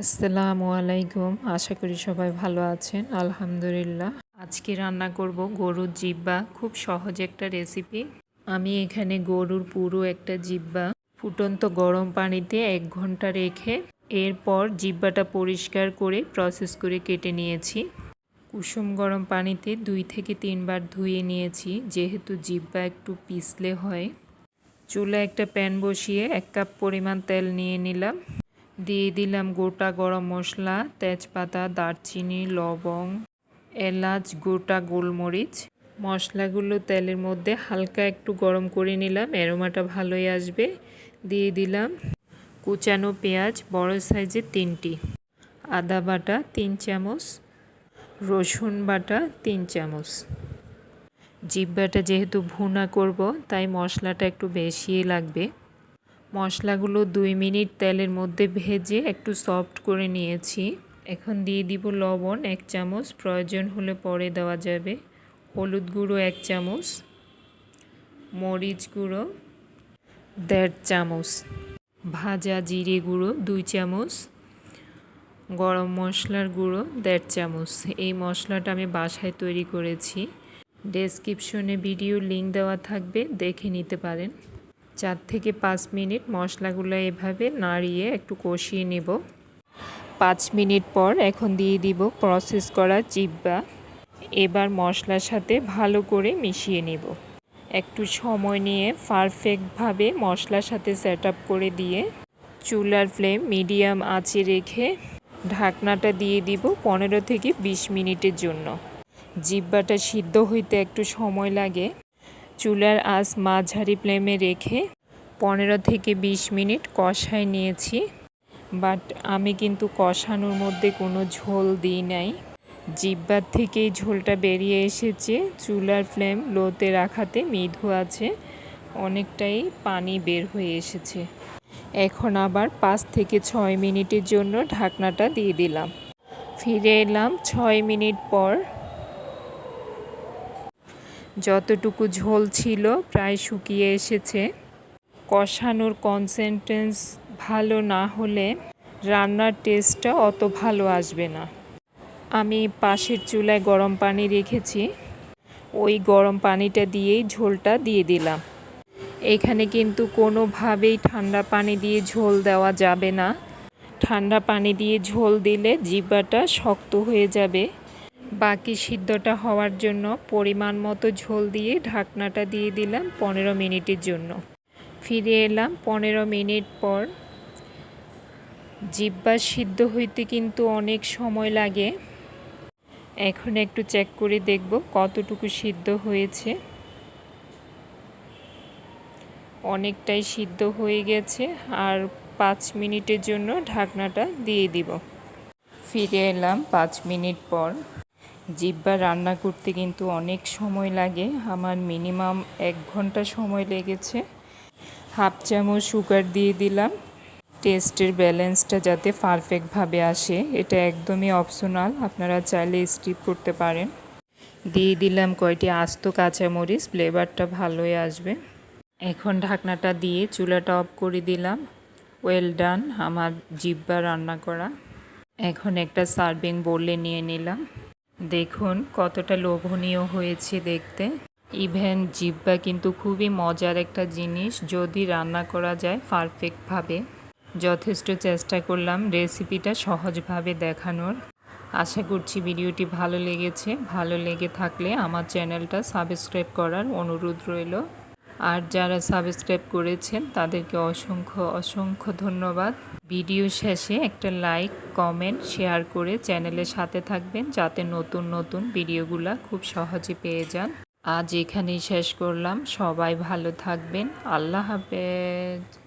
আসসালামু আলাইকুম। আশা করি সবাই ভালো আছেন। আলহামদুলিল্লাহ। আজকে রান্না করব গরুর জিব্বা। খুব সহজ একটা রেসিপি। আমি এখানে গরুর পুরো একটা জিব্বা ফুটন্ত গরম পানিতে এক ঘণ্টা রেখে এরপর জিব্বাটা পরিষ্কার করে প্রসেস করে কেটে নিয়েছি। কুসুম গরম পানিতে দুই থেকে তিনবার ধুয়ে নিয়েছি, যেহেতু জিব্বা একটু পিছলে হয়। চুলা একটা প্যান বসিয়ে এক কাপ পরিমাণ তেল নিয়ে নিলাম। দিয়ে দিলাম গোটা গরম মশলা, তেজপাতা, দারচিনি, লবং, এলাচ, গোটা গোলমরিচ। মশলাগুলো তেলের মধ্যে হালকা একটু গরম করে নিলাম এরোমাটা ভালোই আসবে। দিয়ে দিলাম কুচানো পেঁয়াজ, বড় সাইজের তিনটি। আদা বাটা তিন চামচ, রসুন বাটা তিন চামচ। জিব্বাটা যেহেতু ভুনা করব, তাই মশলাটা একটু বেশিই লাগবে। মশলাগুলো দুই মিনিট তেলের মধ্যে ভেজে একটু সফট করে নিয়েছি। এখন দিয়ে দিব লবণ, এক চামচ। প্রয়োজন হলে পরে দেওয়া যাবে। হলুদ গুঁড়ো, এক চামচ। মরিচ গুঁড়ো, দেড় চামচ। ভাজা জিরে গুঁড়ো, দুই চামচ। গরম মশলার গুঁড়ো, দেড় চামচ। এই মশলাটা আমি বাসায় তৈরি করেছি। ডেসক্রিপশনে ভিডিও লিঙ্ক দেওয়া থাকবে, দেখে নিতে পারেন। চার থেকে পাঁচ মিনিট মশলাগুলো এভাবে নাড়িয়ে একটু কষিয়ে নেব। পাঁচ মিনিট পর এখন দিয়ে দিব প্রসেস করা জিব্বা। এবার মশলার সাথে ভালো করে মিশিয়ে নেব। একটু সময় নিয়ে পারফেক্টভাবে মশলার সাথে সেট করে দিয়ে চুলার ফ্লেম মিডিয়াম আঁচে রেখে ঢাকনাটা দিয়ে দিব পনেরো থেকে বিশ মিনিটের জন্য। জিব্বাটা সিদ্ধ হইতে একটু সময় লাগে। চুলার আঁচ মাঝারি ফ্লেমে রেখে পনেরো থেকে বিশ মিনিট কষায় নিয়েছি। বাট আমি কিন্তু কষানোর মধ্যে কোনো ঝোল দিই নাই। জিব্বার থেকেই ঝোলটা বেরিয়ে এসেছে। চুলার ফ্লেম লোতে রাখাতে মৃদু আছে। অনেকটাই পানি বের হয়ে এসেছে। এখন আবার পাঁচ থেকে ছয় মিনিটের জন্য ঢাকনাটা দিয়ে দিলাম। ফিরে এলাম ছয় মিনিট পর। যতটুকু ঝোল ছিল প্রায় শুকিয়ে এসেছে। কষানোর কনসেন্টেন্স ভালো না হলে রান্নার টেস্টটা অত ভালো আসবে না। আমি পাশের চুলায় গরম পানি রেখেছি। ওই গরম পানিটা দিয়েই ঝোলটা দিয়ে দিলাম। এখানে কিন্তু কোনোভাবেই ঠান্ডা পানি দিয়ে ঝোল দেওয়া যাবে না। ঠান্ডা পানি দিয়ে ঝোল দিলে জিব্বাটা শক্ত হয়ে যাবে। বাকি সিদ্ধটা হওয়ার জন্য পরিমাণ মতো ঝোল দিয়ে ঢাকনাটা দিয়ে দিলাম পনেরো মিনিটের জন্য। ফিরে এলাম পনেরো মিনিট পর। জিব্বা সিদ্ধ হইতে কিন্তু অনেক সময় লাগে। এখন একটু চেক করে দেখব কতটুকু সিদ্ধ হয়েছে। অনেকটাই সিদ্ধ হয়ে গেছে আর পাঁচ মিনিটের জন্য ঢাকনাটা দিয়ে দিব। ফিরে এলাম পাঁচ মিনিট পর। জিব্বা রান্না করতে কিন্তু অনেক সময় লাগে। আমার মিনিমাম এক ঘণ্টা সময় লেগেছে। হাফ চামচ সুগার দিয়ে দিলাম। টেস্টের ব্যালেন্সটা যাতে পারফেক্টভাবে আসে, এটা একদমই অপশনাল। আপনারা চাইলে স্কিপ করতে পারেন। দিয়ে দিলাম কয়টি আস্ত কাঁচামরিচ, ফ্লেভারটা ভালোই আসবে। এখন ঢাকনাটা দিয়ে চুলাটা অফ করে দিলাম। ওয়েল ডান, আমার জিব্বা রান্না করা। এখন একটা সার্ভিং বোলে নিয়ে নিলাম। দেখুন, কতটা লোভনীয় হয়েছে দেখতে। ইভেন জিব্বা কিন্তু খুবই মজার একটা জিনিস, যদি রান্না করা যায় পারফেক্টভাবে। যথেষ্ট চেষ্টা করলাম রেসিপিটা সহজভাবে দেখানোর। আশা করছি ভিডিওটি ভালো লেগেছে। ভালো লেগে থাকলে আমার চ্যানেলটা সাবস্ক্রাইব করার অনুরোধ রইল। আর যারা সাবস্ক্রাইব করেছেন, তাদেরকে অসংখ্য অসংখ্য ধন্যবাদ। ভিডিও শেষে একটা লাইক কমেন্ট শেয়ার করে চ্যানেলের সাথে থাকবেন, যাতে নতুন নতুন ভিডিওগুলো খুব সহজে পেয়ে যান। আজ এখানেই শেষ করলাম। সবাই ভালো থাকবেন। আল্লাহ হাফেজ।